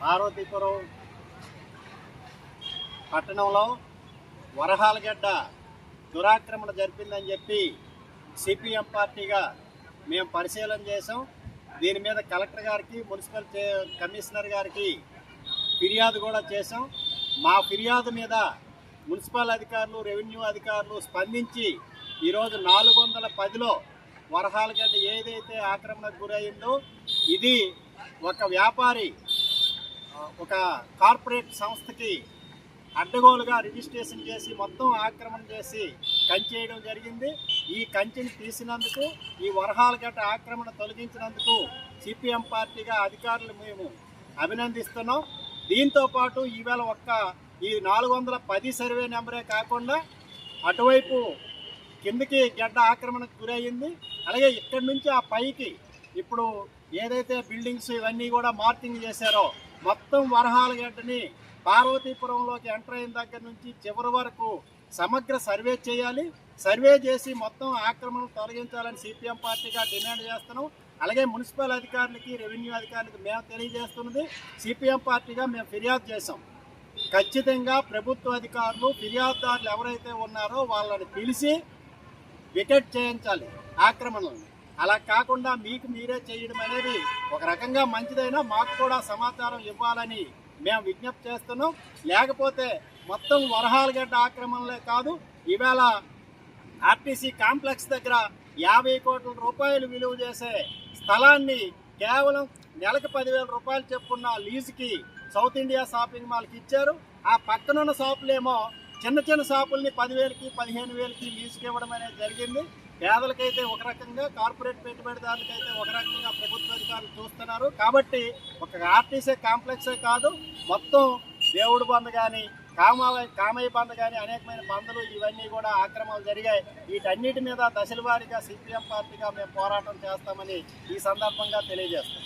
పార్వతీపురం పట్టణంలో వరహాలగడ్డ దురాక్రమణ జరిపిందని చెప్పి సిపిఎం పార్టీగా మేము పరిశీలన చేసాం దీని మీద కలెక్టర్ గారికి మున్సిపల్ కమిషనర్ గారికి ఫిర్యాదు కూడా చేసాం మా ఫిర్యాదు మీద మున్సిపల్ అధికారులు రెవెన్యూ అధికారులు స్పందించి ఈరోజు నాలుగు వందల పదిలో వరహాలగడ్డ ఏదైతే ఆక్రమణకు గురైందో ఇది ఒక వ్యాపారి ఒక కార్పొరేట్ సంస్థకి అడ్డగోలుగా రిజిస్ట్రేషన్ చేసి మొత్తం ఆక్రమణ చేసి కంచేయడం జరిగింది. ఈ కంచెని తీసినందుకు ఈ వరహాల గట్ట ఆక్రమణ తొలగించినందుకు సిపిఎం పార్టీగా అధికారులు మేము అభినందిస్తున్నాం. దీంతో పాటు ఈవేళ ఒక్క ఈ నాలుగు వందల పది సర్వే నెంబరే కాకుండా అటువైపు కిందకి గడ్డ ఆక్రమణకు గురయ్యింది అలాగే ఇక్కడి నుంచి ఆ పైకి ఇప్పుడు ఏదైతే బిల్డింగ్స్ ఇవన్నీ కూడా మార్కింగ్ చేశారో మొత్తం వరహాల గడ్డని పార్వతీపురంలోకి ఎంటర్ అయిన దగ్గర నుంచి చివరి వరకు సమగ్ర సర్వే చేయాలి. సర్వే చేసి మొత్తం ఆక్రమణ తొలగించాలని సిపిఎం పార్టీగా డిమాండ్ చేస్తున్నాం. అలాగే మున్సిపల్ అధికారులకి రెవెన్యూ అధికారులకి మేము తెలియజేస్తున్నది సిపిఎం పార్టీగా మేము ఫిర్యాదు చేసాం ఖచ్చితంగా ప్రభుత్వ అధికారులు ఫిర్యాదుదారులు ఎవరైతే ఉన్నారో వాళ్ళని పిలిచి వికెట్ చేయించాలి ఆక్రమణలను. అలా కాకుండా మీకు మీరే చేయడం అనేది ఒక రకంగా మంచిదైనా మాకు కూడా సమాచారం ఇవ్వాలని మేము విజ్ఞప్తి చేస్తున్నాం. లేకపోతే మొత్తం వరహాలగడ్డ ఆక్రమణలే కాదు ఈవేళ ఆర్టీసీ కాంప్లెక్స్ దగ్గర యాభై కోట్ల రూపాయలు విలువ చేసే స్థలాన్ని కేవలం నెలకు పదివేల రూపాయలు చెప్పుకున్న లీజుకి సౌత్ ఇండియా షాపింగ్ మాల్కి ఇచ్చారు. ఆ పక్కనున్న షాపులేమో చిన్న చిన్న షాపుల్ని పదివేలకి పదిహేను వేలకి లీజుకి ఇవ్వడం అనేది జరిగింది. పేదలకైతే ఒక రకంగా కార్పొరేట్ పెట్టుబడిదారులకైతే ఒక రకంగా ప్రభుత్వ అధికారులు చూస్తున్నారు. కాబట్టి ఒక ఆర్టీసీ కాంప్లెక్సే కాదు మొత్తం దేవుడు బంద్ కానీ కామ కామయ్య బంద్ కానీ అనేకమైన బంద్లు ఇవన్నీ కూడా ఆక్రమణలు జరిగాయి. వీటన్నిటి మీద దశల వారీగా సిపిఎం పార్టీగా మేము పోరాటం చేస్తామని ఈ సందర్భంగా తెలియజేస్తాం